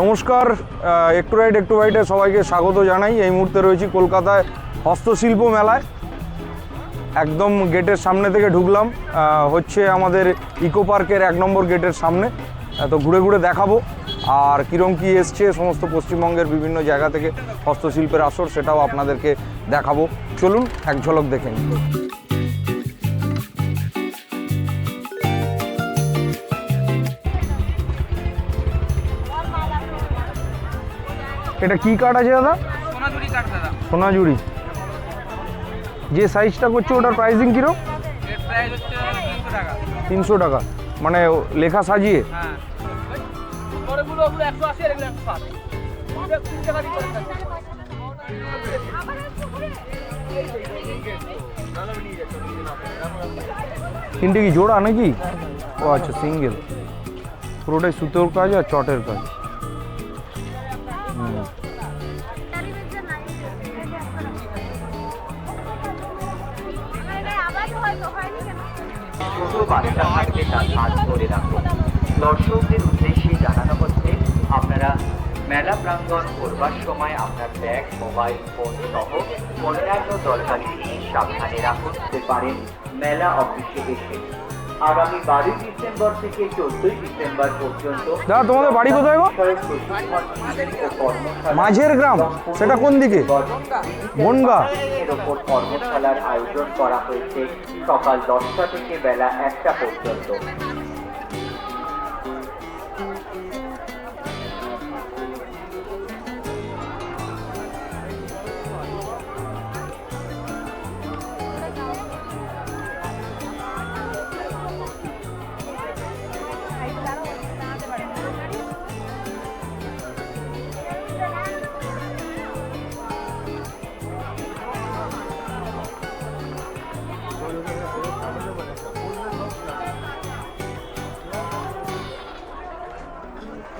নমস্কার। একটু রাইট একটু রাইটে সবাইকে স্বাগত জানাই। এই মুহূর্তে রয়েছি কলকাতায় হস্তশিল্প মেলায়। একদম গেটের সামনে থেকে ঢুকলাম। হচ্ছে আমাদের ইকো পার্কের এক নম্বর গেটের সামনে। তো ঘুরে ঘুরে দেখাবো। আর কীরম কী এসছে, সমস্ত পশ্চিমবঙ্গের বিভিন্ন জায়গা থেকে হস্তশিল্পের আসর, সেটাও আপনাদেরকে দেখাবো। চলুন, এক ঝলক দেখে নিন এটা কি কাঠ আছে দাদা? সোনাঝুরি যে সাইজটা করছে ওটার প্রাইসিং হচ্ছে তিনশো টাকা। মানে লেখা সাজিয়ে? হ্যাঁ। তিনটে কি জোড়া নাকি? ও আচ্ছা সিঙ্গেল পুরোটাই সুতোর কাজ আর চটের কাজ। ছোট বাচ্চা থাকলে তার হাত ধরে দর্শকদের উদ্দেশ্যে জানানো হচ্ছে, আপনারা মেলা প্রাঙ্গণ করবার সময় আপনার ব্যাগ, মোবাইল, ফোন সহ অন্যান্য দরকারি জিনিস সাবধানে রাখতে পারেন। মেলা অফিসে এসে আগামী বারোই ডিসেম্বর থেকে চোদ্দই ডিসেম্বর পর্যন্ত দাদা তোমাদের বাড়ি কোথায় গো? মাঝের গ্রাম। সেটা কোন দিকে? বনগা। এর ওপর কর্মশালার আয়োজন করা হয়েছে সকাল দশটা থেকে বেলা একটা পর্যন্ত।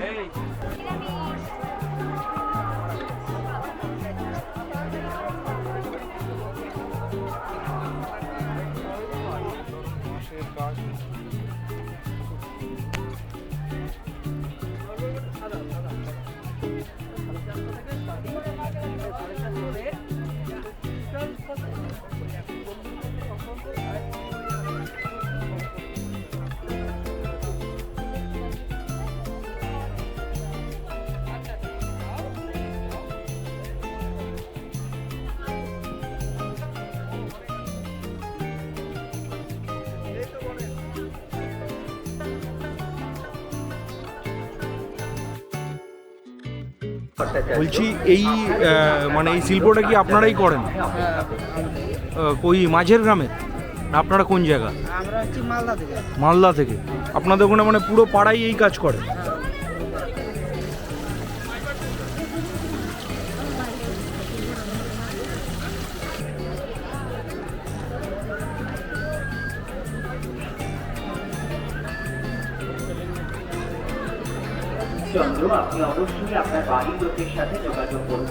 Hey. বলছি এই আহ, মানে এই শিল্পটা কি আপনারাই করেন? ওই মাঝের গ্রামে? না আপনারা কোন জায়গা? মালদা থেকে। মালদা থেকে। আপনাদের ওখানে মানে পুরো পাড়াই এই কাজ করে? চন্দ্র আপনি অবশ্যই আপনার বাড়ির লোকের সাথে যোগাযোগ করুন।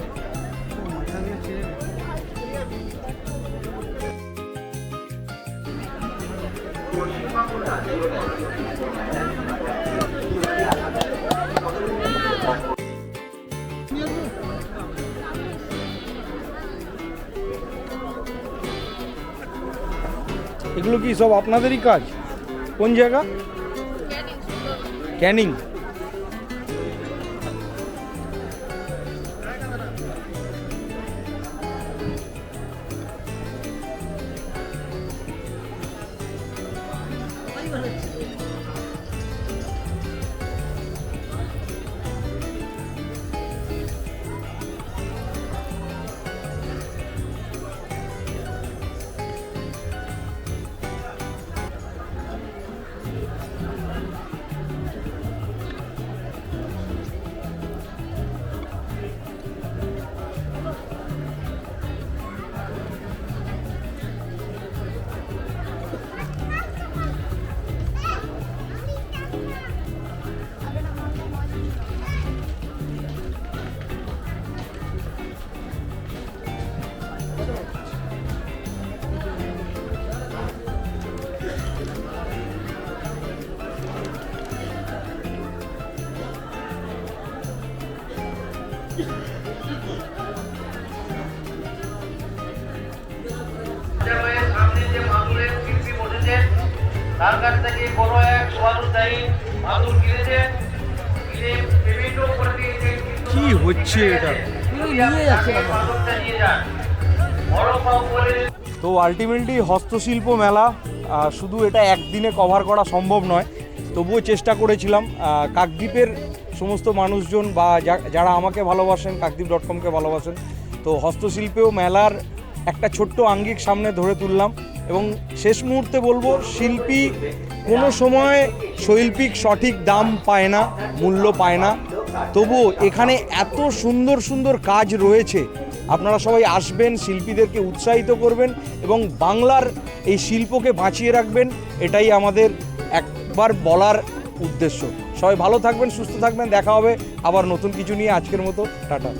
এগুলো কি সব আপনাদেরই কাজ? কোন জায়গা? ক্যানিং তার কাছ থেকে বড় এক কিনেছে কিনে বিভিন্ন করে কি হচ্ছে এটা? তো আলটিমেটলি হস্তশিল্প মেলা শুধু এটা একদিনে কভার করা সম্ভব নয়, তবুও চেষ্টা করেছিলাম কাকদ্বীপের সমস্ত মানুষজন বা যারা আমাকে ভালোবাসেন, কাকদ্বীপ ডট কমকে ভালোবাসেন, তো হস্তশিল্পেও মেলার একটা ছোট্ট আঙ্গিক সামনে ধরে তুললাম এবং শেষ মুহূর্তে বলব, শিল্পী কোনো সময় শৈল্পিক সঠিক দাম পায় না, মূল্য পায় না। তবুও এখানে এত সুন্দর সুন্দর কাজ রয়েছে। আপনারা সবাই আসবেন, শিল্পীদেরকে উৎসাহিত করবেন এবং বাংলার এই শিল্পকে বাঁচিয়ে রাখবেন, এটাই আমাদের একবার বলার উদ্দেশ্য। সবাই ভালো থাকবেন, সুস্থ থাকবেন, দেখা হবে আবার নতুন কিছু নিয়ে আজকের মতো। টাটা।